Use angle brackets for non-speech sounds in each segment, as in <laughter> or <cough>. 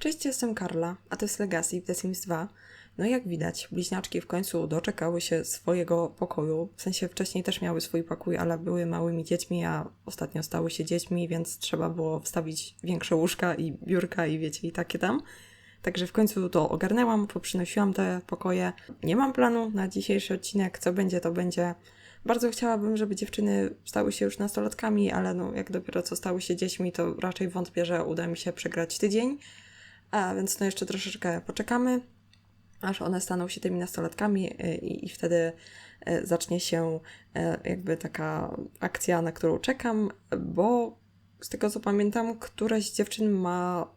Cześć, jestem Karla, a to jest Legacy w The Sims 2. No i jak widać, bliźniaczki w końcu doczekały się swojego pokoju. W sensie wcześniej też miały swój pokój, ale były małymi dziećmi, a ostatnio stały się dziećmi, więc trzeba było wstawić większe łóżka i biurka i wiecie, i takie tam. Także w końcu to ogarnęłam, poprzynosiłam te pokoje. Nie mam planu na dzisiejszy odcinek, co będzie, to będzie. Bardzo chciałabym, żeby dziewczyny stały się już nastolatkami, ale no, jak dopiero co stały się dziećmi, to raczej wątpię, że uda mi się przegrać tydzień. A więc no jeszcze troszeczkę poczekamy, aż one staną się tymi nastolatkami y, i, i wtedy y, zacznie się y, jakby taka akcja, na którą czekam, bo z tego co pamiętam, któraś z dziewczyn ma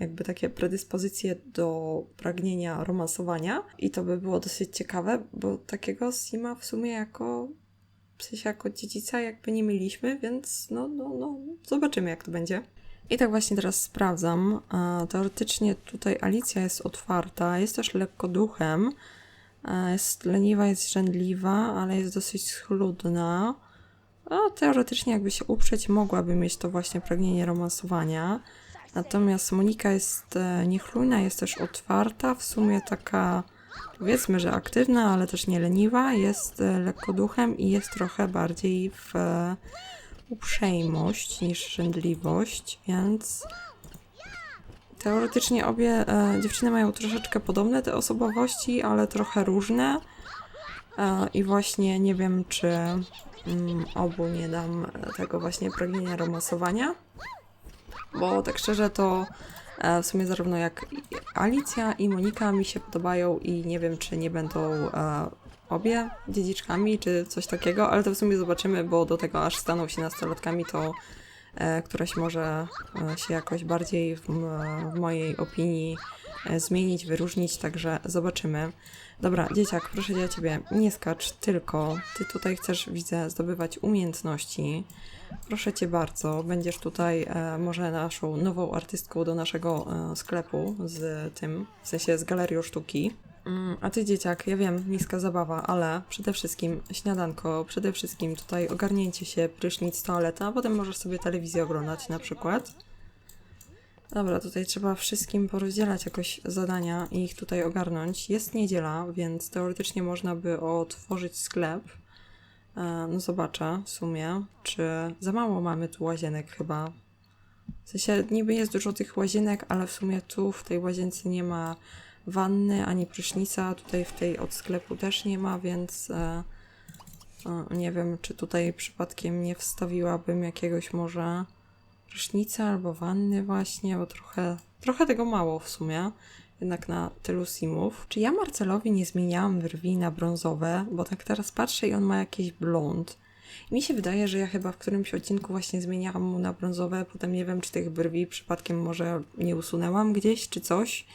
jakby takie predyspozycje do pragnienia romansowania i to by było dosyć ciekawe, bo takiego Sima w sumie jako w sensie jako dziedzica jakby nie mieliśmy, więc no, no, no zobaczymy jak to będzie. I tak właśnie teraz sprawdzam. E, Teoretycznie tutaj Alicja jest otwarta, jest też lekko duchem. E, Jest leniwa, jest żędliwa, ale jest dosyć schludna. A teoretycznie jakby się uprzeć, mogłaby mieć to właśnie pragnienie romansowania. Natomiast Monika jest e, niechlujna, jest też otwarta, w sumie taka powiedzmy, że aktywna, ale też nie leniwa, jest lekko duchem i jest trochę bardziej w uprzejmość niż żędliwość, więc teoretycznie obie e, dziewczyny mają troszeczkę podobne te osobowości, ale trochę różne. E, I właśnie nie wiem, czy mm, obu nie dam e, tego właśnie pragnienia romansowania, bo tak szczerze to e, w sumie zarówno jak Alicja i Monika mi się podobają i nie wiem, czy nie będą e, obie dziedziczkami, czy coś takiego, ale to w sumie zobaczymy, bo do tego aż staną się nastolatkami, to e, któraś może e, się jakoś bardziej w, w mojej opinii e, zmienić, wyróżnić, także zobaczymy. Dobra, dzieciak, proszę cię, ciebie, nie skacz, tylko ty tutaj chcesz, widzę, zdobywać umiejętności. Proszę cię bardzo, będziesz tutaj e, może naszą nową artystką do naszego e, sklepu z tym, w sensie z galerią sztuki. Mm, A ty, dzieciak, ja wiem, niska zabawa, ale przede wszystkim śniadanko, przede wszystkim tutaj ogarnięcie się, prysznic, toaleta, a potem możesz sobie telewizję oglądać na przykład. Dobra, tutaj trzeba wszystkim porozdzielać jakoś zadania i ich tutaj ogarnąć. Jest niedziela, więc teoretycznie można by otworzyć sklep. E, No zobaczę w sumie, czy za mało mamy tu łazienek chyba. W sensie niby jest dużo tych łazienek, ale w sumie tu w tej łazience nie ma wanny ani prysznica. Tutaj w tej od sklepu też nie ma, więc e, e, nie wiem, czy tutaj przypadkiem nie wstawiłabym jakiegoś może prysznica albo wanny właśnie, bo trochę, trochę tego mało w sumie. Jednak na tylu simów. Czy ja Marcelowi nie zmieniałam brwi na brązowe? Bo tak teraz patrzę i on ma jakiś blond. I mi się wydaje, że ja chyba w którymś odcinku właśnie zmieniałam mu na brązowe, potem nie wiem, czy tych brwi przypadkiem może nie usunęłam gdzieś, czy coś.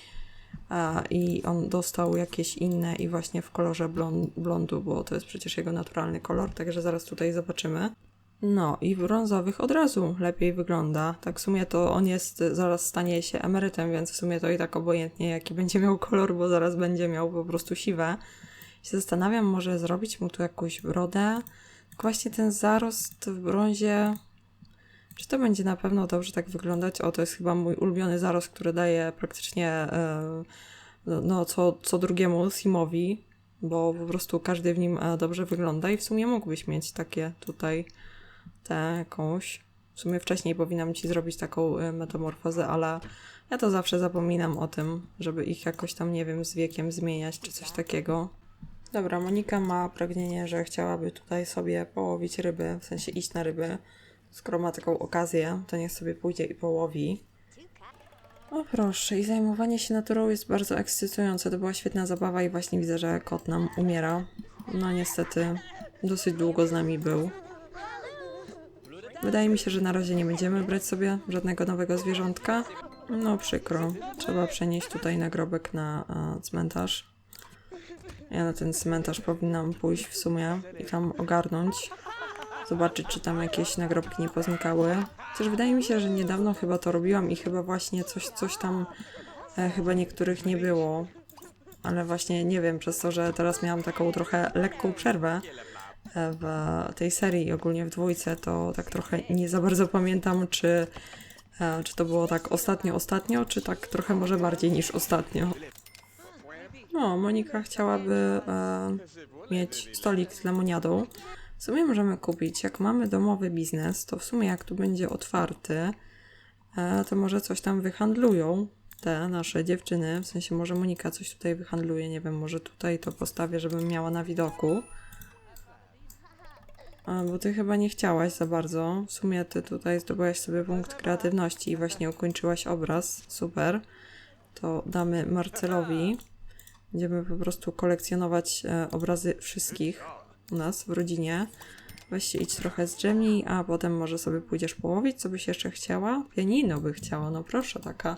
I on dostał jakieś inne i właśnie w kolorze blon, blondu, bo to jest przecież jego naturalny kolor, także zaraz tutaj zobaczymy. No i w brązowych od razu lepiej wygląda. Tak w sumie to on jest, zaraz stanie się emerytem, więc w sumie to i tak obojętnie jaki będzie miał kolor, bo zaraz będzie miał po prostu siwe. Się zastanawiam, może zrobić mu tu jakąś brodę. Właśnie ten zarost w brązie, czy to będzie na pewno dobrze tak wyglądać? O, to jest chyba mój ulubiony zarost, który daje praktycznie e, no, no, co, co drugiemu Simowi, bo po prostu każdy w nim e, dobrze wygląda i w sumie mógłbyś mieć takie tutaj jakąś. W sumie wcześniej powinnam ci zrobić taką e, metamorfozę, ale ja to zawsze zapominam o tym, żeby ich jakoś tam, nie wiem, z wiekiem zmieniać czy coś takiego. Dobra, Monika ma pragnienie, że chciałaby tutaj sobie połowić ryby, w sensie iść na ryby. Skoro ma taką okazję, to niech sobie pójdzie i połowi. O proszę, i zajmowanie się naturą jest bardzo ekscytujące. To była świetna zabawa i właśnie widzę, że kot nam umiera. No niestety, dosyć długo z nami był. Wydaje mi się, że na razie nie będziemy brać sobie żadnego nowego zwierzątka. No przykro, trzeba przenieść tutaj nagrobek na a, cmentarz. Ja na ten cmentarz powinnam pójść w sumie i tam ogarnąć. Zobaczyć, czy tam jakieś nagrobki nie poznikały. Też wydaje mi się, że niedawno chyba to robiłam i chyba właśnie coś, coś tam e, chyba niektórych nie było. Ale właśnie nie wiem, przez to, że teraz miałam taką trochę lekką przerwę e, w tej serii, ogólnie w dwójce, to tak trochę nie za bardzo pamiętam, czy E, czy to było tak ostatnio, ostatnio, czy tak trochę może bardziej niż ostatnio? No, Monika chciałaby e, mieć stolik z lemoniadą. W sumie możemy kupić, jak mamy domowy biznes, to w sumie jak tu będzie otwarty, e, to może coś tam wyhandlują te nasze dziewczyny. W sensie może Monika coś tutaj wyhandluje, nie wiem, może tutaj to postawię, żebym miała na widoku. Bo ty chyba nie chciałaś za bardzo. W sumie ty tutaj zdobyłaś sobie punkt kreatywności i właśnie ukończyłaś obraz. Super. To damy Marcelowi. Będziemy po prostu kolekcjonować e, obrazy wszystkich u nas w rodzinie. Weź się idź trochę zdrzemnij, a potem może sobie pójdziesz połowić, co byś jeszcze chciała? Pianino by chciała, no proszę, taka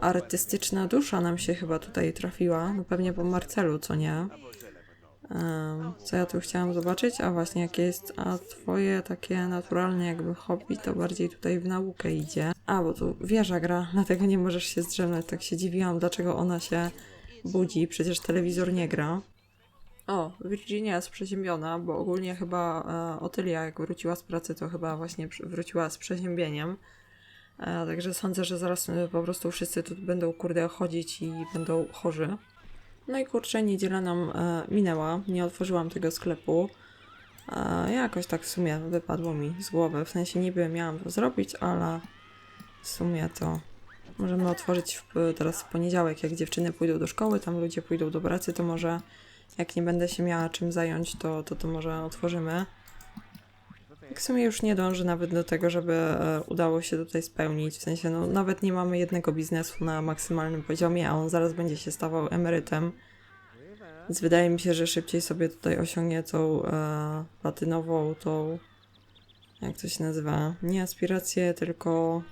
artystyczna dusza nam się chyba tutaj trafiła. No pewnie po Marcelu, co nie? Co ja tu chciałam zobaczyć? A właśnie, jakie jest a twoje takie naturalne jakby hobby, to bardziej tutaj w naukę idzie. A, bo tu wieża gra, <laughs> dlatego nie możesz się zdrzemnąć. Tak się dziwiłam, dlaczego ona się budzi, przecież telewizor nie gra. O, Virginia jest przeziębiona, bo ogólnie chyba e, Otylia, jak wróciła z pracy, to chyba właśnie wróciła z przeziębieniem. E, także sądzę, że zaraz e, po prostu wszyscy tu będą kurde chodzić i będą chorzy. No i kurczę, niedziela nam e, minęła. Nie otworzyłam tego sklepu. E, jakoś tak w sumie wypadło mi z głowy. W sensie niby miałam to zrobić, ale w sumie to możemy otworzyć w, teraz w poniedziałek, jak dziewczyny pójdą do szkoły, tam ludzie pójdą do pracy, to może jak nie będę się miała czym zająć, to to, to może otworzymy. Tak w sumie już nie dążę nawet do tego, żeby e, udało się tutaj spełnić. W sensie, no, nawet nie mamy jednego biznesu na maksymalnym poziomie, a on zaraz będzie się stawał emerytem. Więc wydaje mi się, że szybciej sobie tutaj osiągnie tą e, platynową, tą. Jak to się nazywa? Nie aspirację, tylko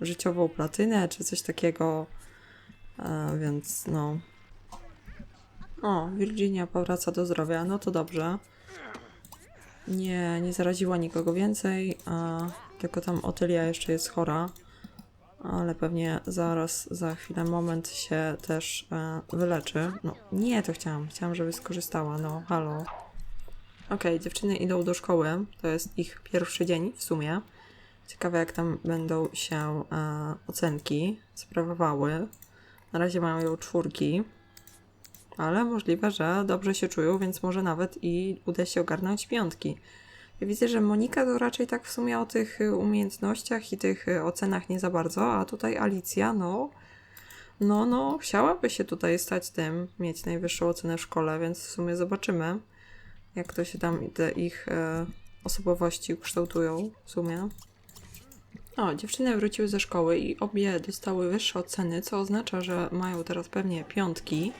życiową platynę, czy coś takiego. E, więc no. O, Virginia powraca do zdrowia, no to dobrze. Nie, nie zaraziła nikogo więcej, a tylko tam Otylia jeszcze jest chora. Ale pewnie zaraz, za chwilę, moment się też e, wyleczy. No, nie, to chciałam. Chciałam, żeby skorzystała. No, halo. Okej, dziewczyny idą do szkoły. To jest ich pierwszy dzień w sumie. Ciekawe, jak tam będą się e, ocenki sprawowały. Na razie mają czwórki ale możliwe, że dobrze się czują, więc może nawet i uda się ogarnąć piątki. Ja widzę, że Monika to raczej tak w sumie o tych y, umiejętnościach i tych y, ocenach nie za bardzo, a tutaj Alicja, no, no, no, chciałaby się tutaj stać tym, mieć najwyższą ocenę w szkole, więc w sumie zobaczymy, jak to się tam te ich e, osobowości ukształtują w sumie. O, dziewczyny wróciły ze szkoły i obie dostały wyższe oceny, co oznacza, że mają teraz pewnie piątki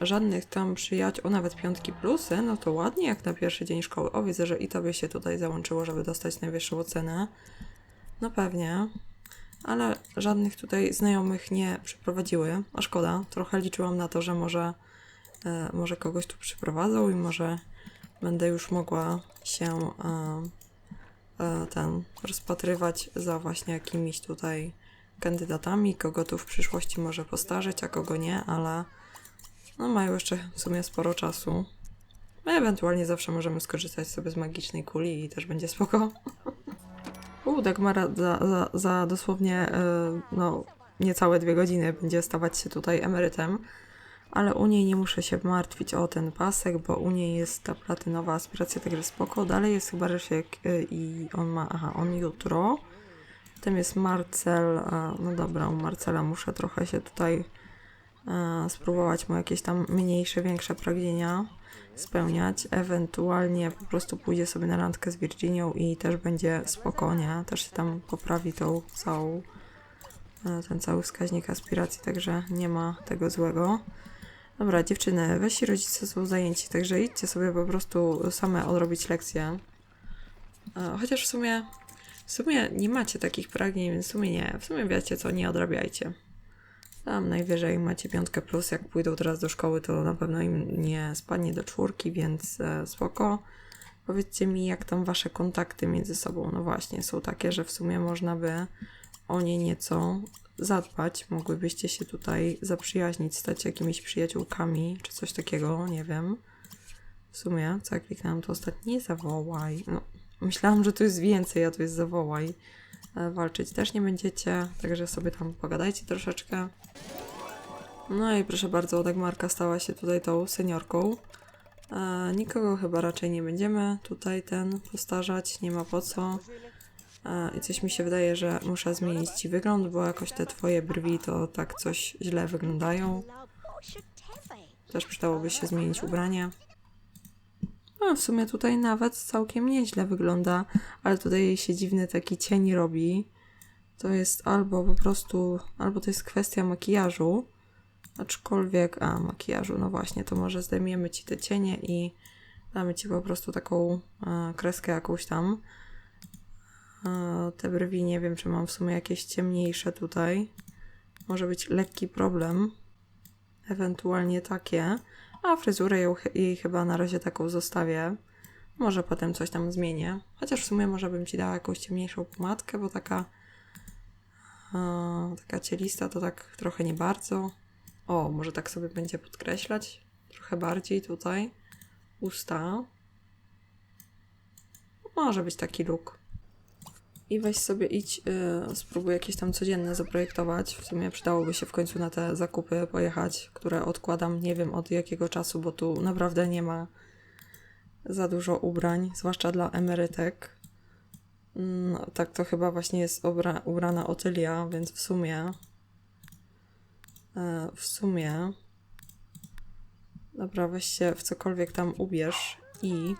żadnych tam przyjaciół, nawet piątki plusy, no to ładnie jak na pierwszy dzień szkoły. O, widzę, że i tobie się tutaj załączyło, żeby dostać najwyższą ocenę. No pewnie, ale żadnych tutaj znajomych nie przyprowadziły, a szkoda. Trochę liczyłam na to, że może, e, może kogoś tu przyprowadzą i może będę już mogła się e, e, ten rozpatrywać za właśnie jakimiś tutaj kandydatami, kogo tu w przyszłości może postarzyć, a kogo nie, ale no mają jeszcze w sumie sporo czasu. Ewentualnie zawsze możemy skorzystać sobie z magicznej kuli i też będzie spoko. U, Dagmara za, za, za dosłownie e, no, niecałe dwie godziny będzie stawać się tutaj emerytem, ale u niej nie muszę się martwić o ten pasek, bo u niej jest ta platynowa aspiracja, także spoko. Dalej jest chyba Rysiek e, i on ma, aha, on jutro. Potem jest Marcel, e, no dobra, u Marcela muszę trochę się tutaj spróbować mu jakieś tam mniejsze, większe pragnienia spełniać. Ewentualnie po prostu pójdzie sobie na randkę z Virginią i też będzie spokojnie, też się tam poprawi tą całą, e, ten cały wskaźnik aspiracji, także nie ma tego złego. Dobra, dziewczyny, wasi rodzice są zajęci, także idźcie sobie po prostu same odrobić lekcje. E, Chociaż w sumie, w sumie nie macie takich pragnień, więc w sumie nie. W sumie wiecie co, nie odrabiajcie. Tam najwyżej macie piątkę plus, jak pójdą teraz do szkoły, to na pewno im nie spadnie do czwórki, więc e, spoko. Powiedzcie mi, jak tam wasze kontakty między sobą, no właśnie, są takie, że w sumie można by o nie nieco zadbać. Mogłybyście się tutaj zaprzyjaźnić, stać jakimiś przyjaciółkami, czy coś takiego, nie wiem. W sumie, co ja kliknęłam, to ostatnie nie zawołaj. No, myślałam, że to jest więcej, a to jest zawołaj. E, walczyć też nie będziecie, także sobie tam pogadajcie troszeczkę. No i proszę bardzo, Dagmarka stała się tutaj tą seniorką. E, nikogo chyba raczej nie będziemy tutaj ten postarzać, nie ma po co. E, I coś mi się wydaje, że muszę zmienić ci wygląd, bo jakoś te twoje brwi to tak coś źle wyglądają. Też przydałoby się zmienić ubranie. No, w sumie tutaj nawet całkiem nieźle wygląda, ale tutaj się dziwny taki cień robi. To jest albo po prostu, albo to jest kwestia makijażu, aczkolwiek, a makijażu, no właśnie, to może zdejmiemy ci te cienie i damy ci po prostu taką e, kreskę jakąś tam. E, te brwi nie wiem, czy mam w sumie jakieś ciemniejsze tutaj. Może być lekki problem. Ewentualnie takie. A fryzurę ją, jej chyba na razie taką zostawię. Może potem coś tam zmienię. Chociaż w sumie może bym ci dała jakąś ciemniejszą pomadkę, bo taka e, taka cielista to tak trochę nie bardzo. O, może tak sobie będzie podkreślać trochę bardziej tutaj usta. Może być taki look. I weź sobie idź, y, spróbuj jakieś tam codzienne zaprojektować. W sumie przydałoby się w końcu na te zakupy pojechać, które odkładam nie wiem od jakiego czasu, bo tu naprawdę nie ma za dużo ubrań, zwłaszcza dla emerytek. No, tak to chyba właśnie jest ubrana Otylia, więc w sumie e, w sumie dobra, weź się w cokolwiek tam ubierz i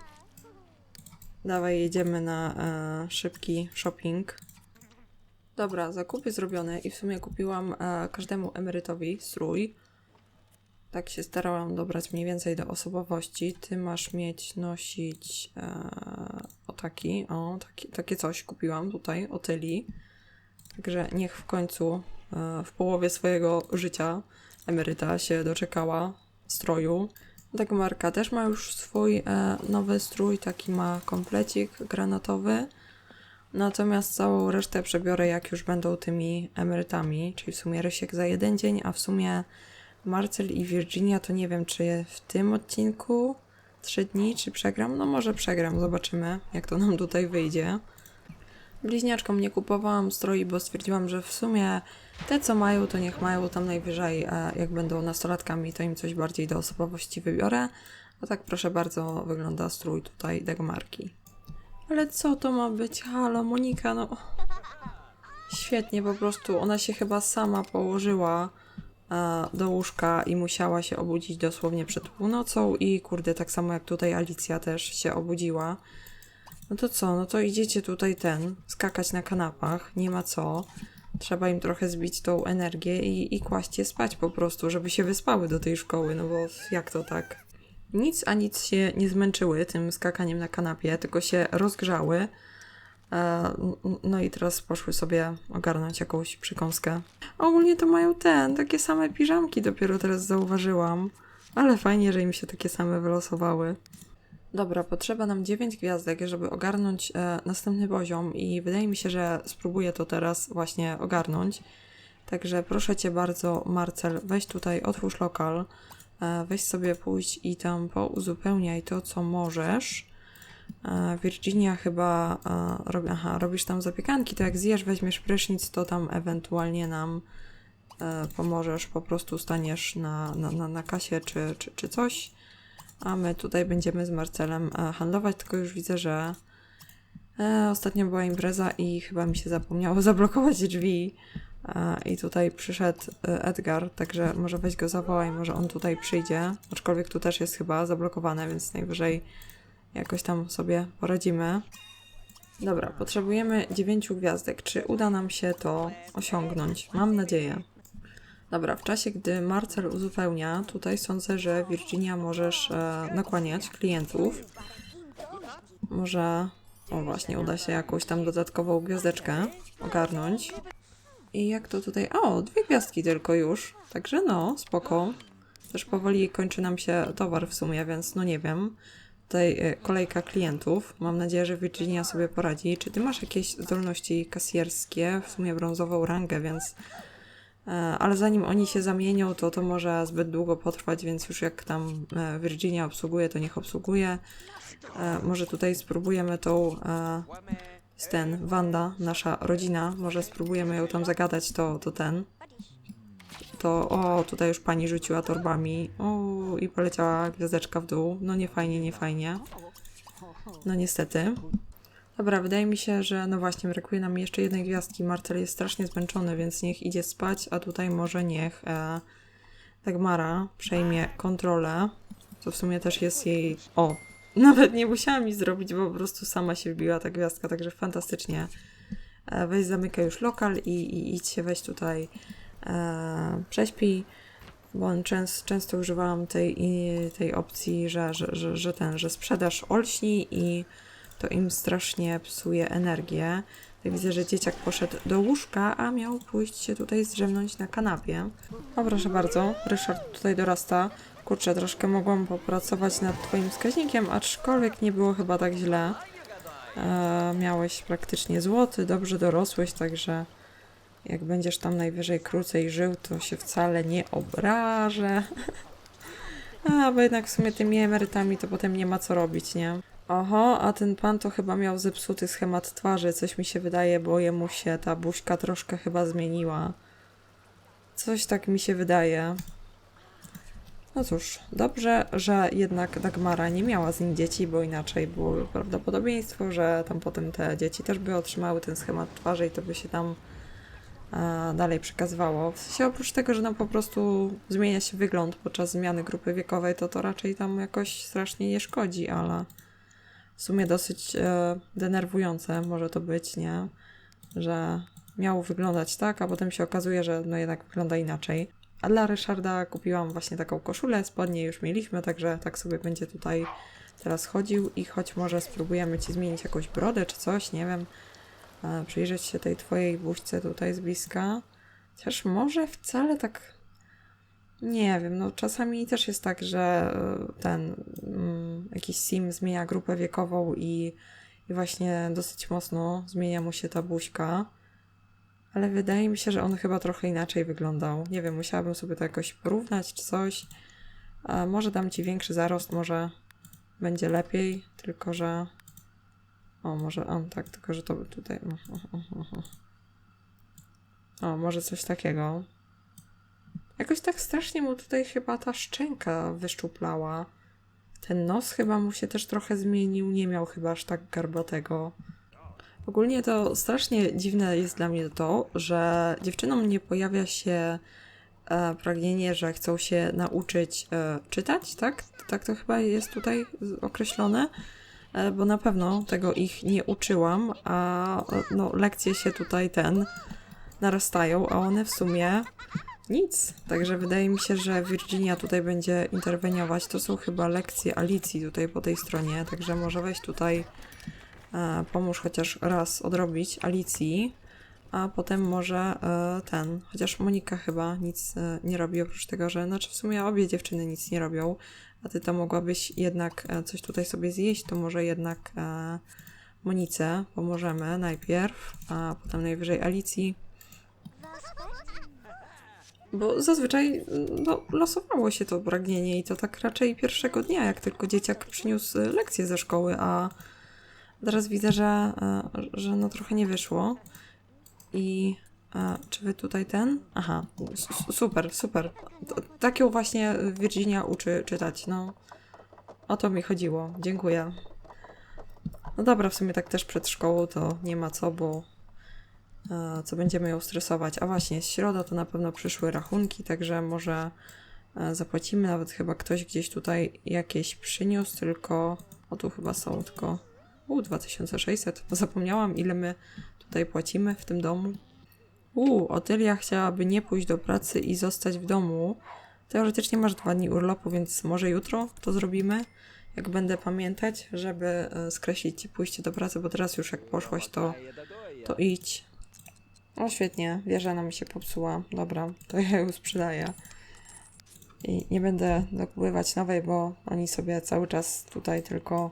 Dawaj, jedziemy na e, szybki shopping. Dobra, zakupy zrobione i w sumie kupiłam e, każdemu emerytowi strój. Tak się starałam dobrać mniej więcej do osobowości. Ty masz mieć, nosić e, o taki, o taki, takie coś kupiłam tutaj, otyli. Także niech w końcu e, w połowie swojego życia emeryta się doczekała stroju. Dagmarka też ma już swój e, nowy strój, taki ma komplecik granatowy. Natomiast całą resztę przebiorę, jak już będą tymi emerytami, czyli w sumie Rysiek za jeden dzień, a w sumie Marcel i Virginia to nie wiem, czy w tym odcinku trzy dni, czy przegram. No może przegram, zobaczymy, jak to nam tutaj wyjdzie. Bliźniaczkom nie kupowałam stroi, bo stwierdziłam, że w sumie te, co mają, to niech mają tam najwyżej, e, jak będą nastolatkami, to im coś bardziej do osobowości wybiorę. A tak proszę bardzo, wygląda strój tutaj Dagmarki. Ale co to ma być? Halo, Monika, no... Świetnie, po prostu ona się chyba sama położyła e, do łóżka i musiała się obudzić dosłownie przed północą i kurde, tak samo jak tutaj Alicja też się obudziła. No to co, no to idziecie tutaj ten, skakać na kanapach, nie ma co. Trzeba im trochę zbić tą energię i, i kłaść je spać po prostu, żeby się wyspały do tej szkoły, no bo jak to tak? Nic a nic się nie zmęczyły tym skakaniem na kanapie, tylko się rozgrzały. E, no i teraz poszły sobie ogarnąć jakąś przykąskę. Ogólnie to mają ten, takie same piżamki dopiero teraz zauważyłam. Ale fajnie, że im się takie same wylosowały. Dobra, potrzeba nam 9 gwiazdek, żeby ogarnąć e, następny poziom i wydaje mi się, że spróbuję to teraz właśnie ogarnąć. Także proszę Cię bardzo, Marcel, weź tutaj, otwórz lokal, e, weź sobie pójść i tam pouzupełniaj to, co możesz. E, Virginia chyba e, robi, aha, robisz tam zapiekanki, to jak zjesz, weźmiesz prysznic, to tam ewentualnie nam e, pomożesz, po prostu staniesz na, na, na, na kasie czy, czy, czy coś. A my tutaj będziemy z Marcelem e, handlować, tylko już widzę, że e, ostatnio była impreza i chyba mi się zapomniało <laughs> zablokować drzwi. E, I tutaj przyszedł Edgar, także może weź go zawołaj, może on tutaj przyjdzie. Aczkolwiek tu też jest chyba zablokowane, więc najwyżej jakoś tam sobie poradzimy. Dobra, potrzebujemy dziewięciu gwiazdek. Czy uda nam się to osiągnąć? Mam nadzieję. Dobra, w czasie, gdy Marcel uzupełnia, tutaj sądzę, że Virginia możesz e, nakłaniać klientów. Może, o właśnie, uda się jakąś tam dodatkową gwiazdeczkę ogarnąć. I jak to tutaj, o, dwie gwiazdki tylko już, także no, spoko. Też powoli kończy nam się towar w sumie, więc no nie wiem. Tutaj e, kolejka klientów. Mam nadzieję, że Virginia sobie poradzi. Czy ty masz jakieś zdolności kasjerskie? W sumie brązową rangę, więc ale zanim oni się zamienią, to to może zbyt długo potrwać, więc już jak tam e, Virginia obsługuje, to niech obsługuje. E, Może tutaj spróbujemy tą, ten, Wanda, nasza rodzina. Może spróbujemy ją tam zagadać, to, to ten. To, o, tutaj już pani rzuciła torbami. O, i poleciała gwiazdeczka w dół. No nie fajnie, nie fajnie. No niestety. Dobra, wydaje mi się, że no właśnie, brakuje nam jeszcze jednej gwiazdki. Marcel jest strasznie zmęczony, więc niech idzie spać, a tutaj może niech e, Dagmara przejmie kontrolę. To w sumie też jest jej... O! <laughs> Nawet nie musiała mi zrobić, bo po prostu sama się wbiła ta gwiazdka, także fantastycznie. E, weź zamykaj już lokal i, i idź się weź tutaj e, prześpij, bo on częst, często używałam tej, tej opcji, że, że, że, że ten, że sprzedaż olśni i to im strasznie psuje energię. Widzę, że dzieciak poszedł do łóżka, a miał pójść się tutaj zdrzemnąć na kanapie. O, proszę bardzo, Ryszard tutaj dorasta. Kurczę, troszkę mogłam popracować nad twoim wskaźnikiem, aczkolwiek nie było chyba tak źle. E, miałeś praktycznie złoty, dobrze dorosłeś, także jak będziesz tam najwyżej krócej żył, to się wcale nie obrażę. <laughs> A, bo jednak w sumie tymi emerytami to potem nie ma co robić, nie? Oho, a ten pan to chyba miał zepsuty schemat twarzy, coś mi się wydaje, bo jemu się ta buźka troszkę chyba zmieniła. Coś tak mi się wydaje. No cóż, dobrze, że jednak Dagmara nie miała z nim dzieci, bo inaczej było prawdopodobieństwo, że tam potem te dzieci też by otrzymały ten schemat twarzy i to by się tam e, dalej przekazywało. W sensie oprócz tego, że nam po prostu zmienia się wygląd podczas zmiany grupy wiekowej, to to raczej tam jakoś strasznie nie szkodzi, ale w sumie dosyć e, denerwujące może to być, nie? Że miało wyglądać tak, a potem się okazuje, że no jednak wygląda inaczej. A dla Ryszarda kupiłam właśnie taką koszulę, spodnie już mieliśmy, także tak sobie będzie tutaj teraz chodził i choć może spróbujemy ci zmienić jakąś brodę czy coś, nie wiem, e, przyjrzeć się tej twojej buźce tutaj z bliska. Chociaż może wcale tak nie wiem, no czasami też jest tak, że y, ten mm, jakiś sim zmienia grupę wiekową i, i właśnie dosyć mocno zmienia mu się ta buźka. Ale wydaje mi się, że on chyba trochę inaczej wyglądał. Nie wiem, musiałabym sobie to jakoś porównać czy coś. A może dam ci większy zarost, może będzie lepiej, tylko że. O, może on tak, tylko że to tutaj. O, może coś takiego. Jakoś tak strasznie mu tutaj chyba ta szczęka wyszczuplała. Ten nos chyba mu się też trochę zmienił, nie miał chyba aż tak garbatego. Ogólnie to strasznie dziwne jest dla mnie to, że dziewczynom nie pojawia się e, pragnienie, że chcą się nauczyć e, czytać, tak? Tak to chyba jest tutaj określone, e, bo na pewno tego ich nie uczyłam, a no, lekcje się tutaj ten narastają, a one w sumie nic. Także wydaje mi się, że Virginia tutaj będzie interweniować. To są chyba lekcje Alicji tutaj po tej stronie, także może weź tutaj e, pomóż chociaż raz odrobić Alicji, a potem może e, ten, chociaż Monika chyba nic e, nie robi oprócz tego, że znaczy w sumie obie dziewczyny nic nie robią, a ty to mogłabyś jednak e, coś tutaj sobie zjeść, to może jednak e, Monice pomożemy najpierw, a potem najwyżej Alicji. Bo zazwyczaj no, losowało się to pragnienie i to tak raczej pierwszego dnia, jak tylko dzieciak przyniósł lekcję ze szkoły, a teraz widzę, że, y, że no trochę nie wyszło. I a, czy wy tutaj ten? Aha, super, super. T- Tak ją właśnie Virginia uczy czytać, no. O to mi chodziło, dziękuję. No dobra, w sumie tak też przed szkołą to nie ma co, bo e, co będziemy ją stresować. A właśnie, jest środa, to na pewno przyszły rachunki, także może e, zapłacimy. Nawet chyba ktoś gdzieś tutaj jakieś przyniósł, tylko. O, tu chyba są, tylko. U, 2600. Zapomniałam, ile my tutaj płacimy w tym domu. U, Otylia chciałaby nie pójść do pracy i zostać w domu. Teoretycznie masz dwa dni urlopu, więc może jutro to zrobimy. Jak będę pamiętać, żeby e, skreślić ci pójście do pracy, bo teraz już jak poszłaś, to, to idź. O, świetnie, wieża nam się popsuła. Dobra, to ja ją sprzedaję. I nie będę dokupywać nowej, bo oni sobie cały czas tutaj tylko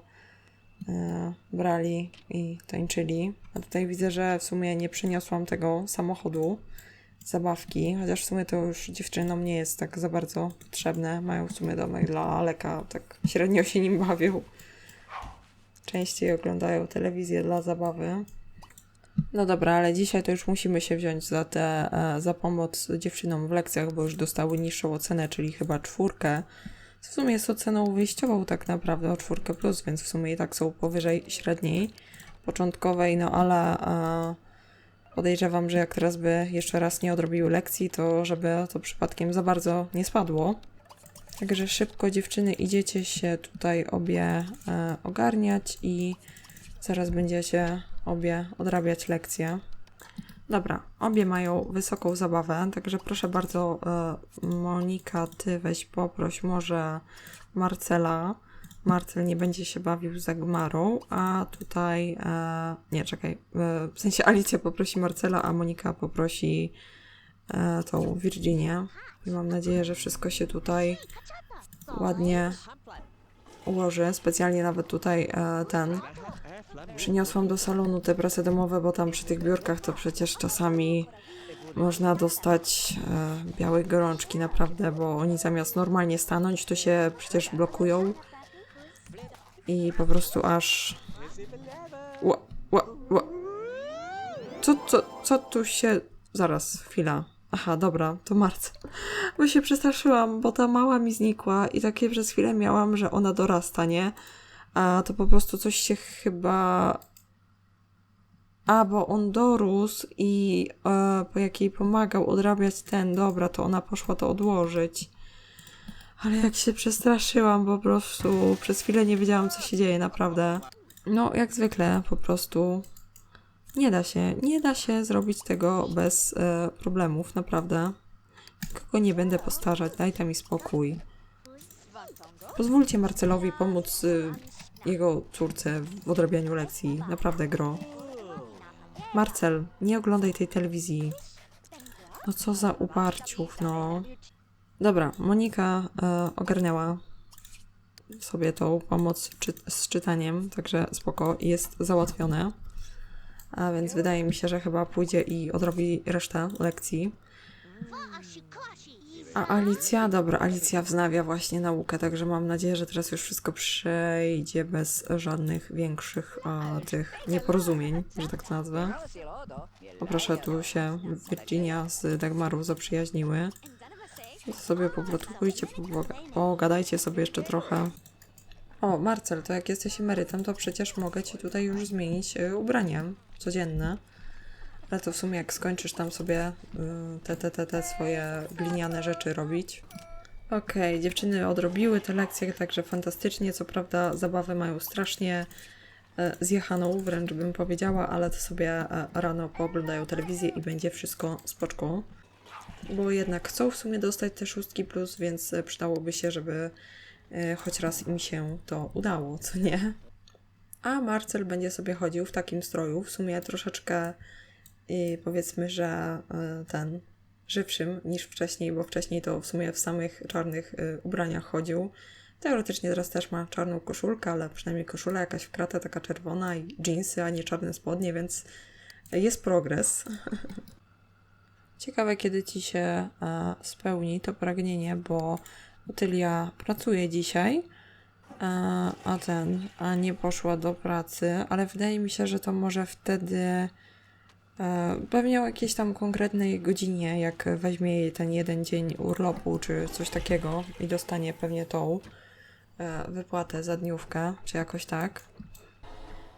e, brali i tańczyli. A tutaj widzę, że w sumie nie przyniosłam tego samochodu, zabawki, chociaż w sumie to już dziewczynom nie jest tak za bardzo potrzebne. Mają w sumie domek dla Aleka, tak średnio się nim bawią. Częściej oglądają telewizję dla zabawy. No dobra, ale dzisiaj to już musimy się wziąć za te, e, za pomoc dziewczynom w lekcjach, bo już dostały niższą ocenę, czyli chyba czwórkę. W sumie jest oceną wyjściową tak naprawdę o czwórkę plus, więc w sumie i tak są powyżej średniej początkowej, no ale e, podejrzewam, że jak teraz by jeszcze raz nie odrobiły lekcji, to żeby to przypadkiem za bardzo nie spadło. Także szybko dziewczyny idziecie się tutaj obie e, ogarniać i zaraz będziecie obie odrabiać lekcje. Dobra, obie mają wysoką zabawę, także proszę bardzo, e, Monika, ty weź poproś może Marcela. Marcel nie będzie się bawił z Agmarą, a tutaj, e, nie, czekaj, e, w sensie Alicja poprosi Marcela, a Monika poprosi tą Virginię. I mam nadzieję, że wszystko się tutaj ładnie ułoży. Specjalnie nawet tutaj e, ten przyniosłam do salonu te prace domowe, bo tam przy tych biurkach to przecież czasami można dostać e, białej gorączki naprawdę, bo oni zamiast normalnie stanąć, to się przecież blokują i po prostu aż ła, ła, ła. Co, co, co tu się... Zaraz, chwila. Aha, dobra, to Marce. Bo się przestraszyłam, bo ta mała mi znikła i takie przez chwilę miałam, że ona dorasta, nie? A to po prostu coś się chyba. A, bo on dorósł i e, po jak jej pomagał odrabiać ten, dobra, to ona poszła to odłożyć. Ale jak się przestraszyłam, po prostu przez chwilę nie wiedziałam, co się dzieje, naprawdę. No, jak zwykle, po prostu nie da się, nie da się zrobić tego bez e, problemów, naprawdę. Kogo nie będę postarzać, dajcie mi spokój. Pozwólcie Marcelowi pomóc y, jego córce w odrabianiu lekcji. Naprawdę, gro. Marcel, nie oglądaj tej telewizji. No co za uparciów, no. Dobra, Monika e, ogarnęła sobie tą pomoc czy, z czytaniem, także spoko, jest załatwione. A więc wydaje mi się, że chyba pójdzie i odrobi resztę lekcji. A Alicja, dobra, Alicja wznawia właśnie naukę, także mam nadzieję, że teraz już wszystko przejdzie bez żadnych większych a, tych nieporozumień, że tak to nazwę. Poproszę, tu się Virginia z Dagmaru zaprzyjaźniły. Sobie poplotujcie, pogadajcie sobie jeszcze trochę. O, Marcel, to jak jesteś emerytem, to przecież mogę ci tutaj już zmienić y, ubranie codzienne. Ale to w sumie jak skończysz tam sobie y, te, te, te, te swoje gliniane rzeczy robić. Okej, dziewczyny odrobiły te lekcje, także fantastycznie. Co prawda zabawę mają strasznie e, zjechaną, wręcz bym powiedziała, ale to sobie e, rano pooglądają telewizję i będzie wszystko spoczką. Bo jednak chcą w sumie dostać te szóstki plus, więc e, przydałoby się, żeby choć raz im się to udało, co nie? A Marcel będzie sobie chodził w takim stroju, w sumie troszeczkę i powiedzmy, że y, ten żywszym niż wcześniej, bo wcześniej to w sumie w samych czarnych ubraniach chodził. Teoretycznie teraz też ma czarną koszulkę, ale przynajmniej koszula jakaś w kratę taka czerwona i dżinsy, a nie czarne spodnie, więc jest progres. <laughs> Ciekawe, kiedy ci się e, spełni to pragnienie, bo Otylia pracuje dzisiaj, a, ten, a nie poszła do pracy, ale wydaje mi się, że to może wtedy pewnie o jakiejś tam konkretnej godzinie, jak weźmie jej ten jeden dzień urlopu czy coś takiego i dostanie pewnie tą e, wypłatę za dniówkę, czy jakoś tak.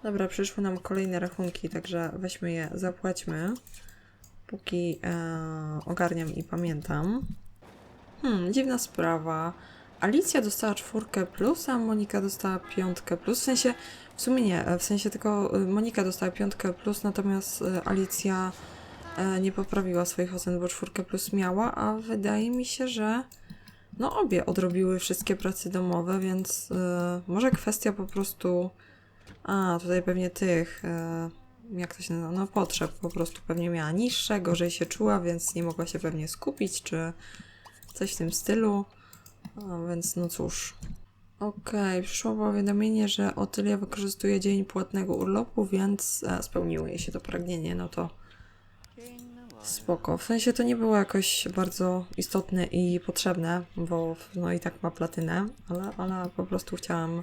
Dobra, przyszły nam kolejne rachunki, także weźmy je, zapłaćmy, póki e, ogarniam i pamiętam. Hmm, dziwna sprawa. Alicja dostała czwórkę plus, a Monika dostała piątkę plus. W sensie, w sumie nie, w sensie tylko y, Monika dostała piątkę plus, natomiast y, Alicja e, nie poprawiła swoich ocen, bo czwórkę plus miała, a wydaje mi się, że no obie odrobiły wszystkie prace domowe, więc y, może kwestia po prostu, a tutaj pewnie tych, e, jak to się nazywa, no potrzeb po prostu pewnie miała niższe, gorzej się czuła, więc nie mogła się pewnie skupić, czy coś w tym stylu. A więc no cóż. Okej, przyszło powiadomienie, że Otylia wykorzystuje dzień płatnego urlopu, więc e, spełniło jej się to pragnienie, no to spoko. W sensie to nie było jakoś bardzo istotne i potrzebne, bo no i tak ma platynę, ale, ale po prostu chciałam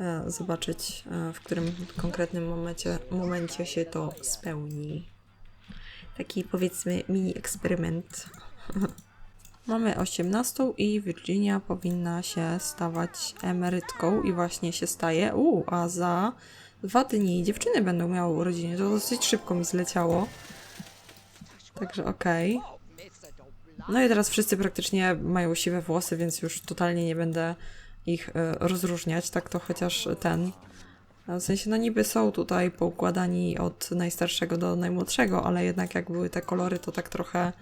e, zobaczyć, e, w którym konkretnym momencie, momencie się to spełni. Taki powiedzmy mini eksperyment. <laughs> Mamy 18 i Virginia powinna się stawać emerytką i właśnie się staje. U, a za dwa dni dziewczyny będą miały urodziny. To dosyć szybko mi zleciało. Także okej. No i teraz wszyscy praktycznie mają siwe włosy, więc już totalnie nie będę ich e, rozróżniać. Tak to chociaż ten. W sensie, no niby są tutaj poukładani od najstarszego do najmłodszego, ale jednak jak były te kolory, to tak trochę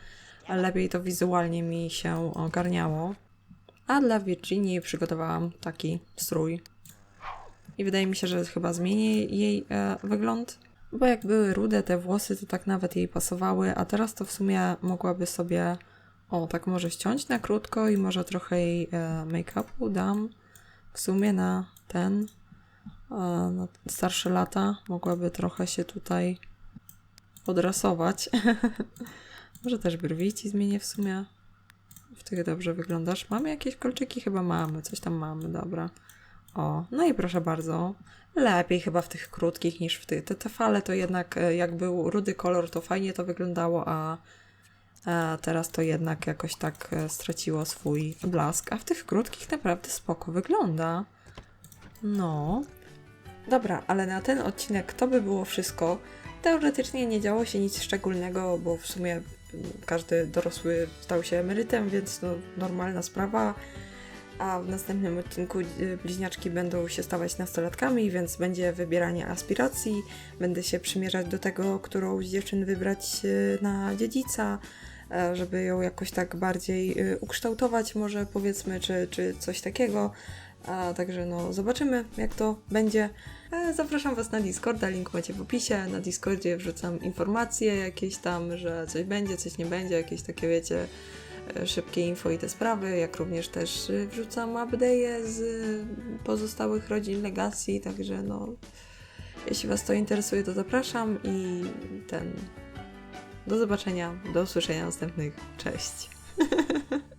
lepiej to wizualnie mi się ogarniało. A dla Virginii przygotowałam taki strój. I wydaje mi się, że chyba zmieni jej e, wygląd. Bo jak były rude te włosy, to tak nawet jej pasowały, a teraz to w sumie mogłaby sobie, o tak może ściąć na krótko i może trochę jej e, make-upu dam w sumie na ten, e, na starsze lata. Mogłaby trochę się tutaj podrasować. <laughs> może też brwi ci zmienię w sumie. W tych dobrze wyglądasz. Mamy jakieś kolczyki? Chyba mamy. Coś tam mamy, dobra. O, no i proszę bardzo. Lepiej chyba w tych krótkich niż w tych. Te, te fale to jednak, e, jak był rudy kolor, to fajnie to wyglądało, a, a teraz to jednak jakoś tak e, straciło swój blask. A w tych krótkich naprawdę spoko wygląda. No. Dobra, ale na ten odcinek to by było wszystko. Teoretycznie nie działo się nic szczególnego, bo w sumie każdy dorosły stał się emerytem, więc no, normalna sprawa. A w następnym odcinku y, bliźniaczki będą się stawać nastolatkami, więc będzie wybieranie aspiracji. Będę się przymierzać do tego, którą z dziewczyn wybrać y, na dziedzica, e, żeby ją jakoś tak bardziej ukształtować, może powiedzmy, czy, czy coś takiego. A, także no, zobaczymy, jak to będzie. E, Zapraszam Was na Discorda, link macie w opisie. Na Discordzie wrzucam informacje jakieś tam, że coś będzie, coś nie będzie, jakieś takie, wiecie, e, szybkie info i te sprawy, jak również też e, wrzucam update'e z pozostałych rodzin Legacji, także no, jeśli Was to interesuje, to zapraszam i ten, do zobaczenia, do usłyszenia następnych, cześć. <laughs>